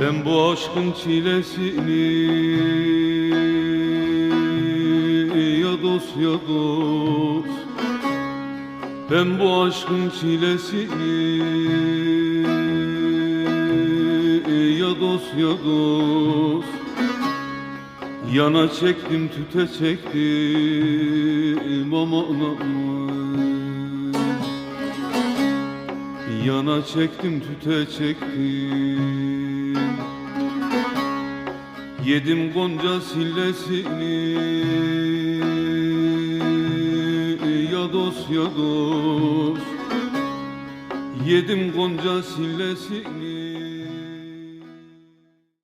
Ben bu aşkın çilesini ya dost ya dost. Ben bu aşkın çilesini ya dost ya dost. Yana çektim tüte çektim aman aman. Yana çektim tüte çektim Yedim gonca sillesini. Ya dost ya dost Yedim gonca sillesini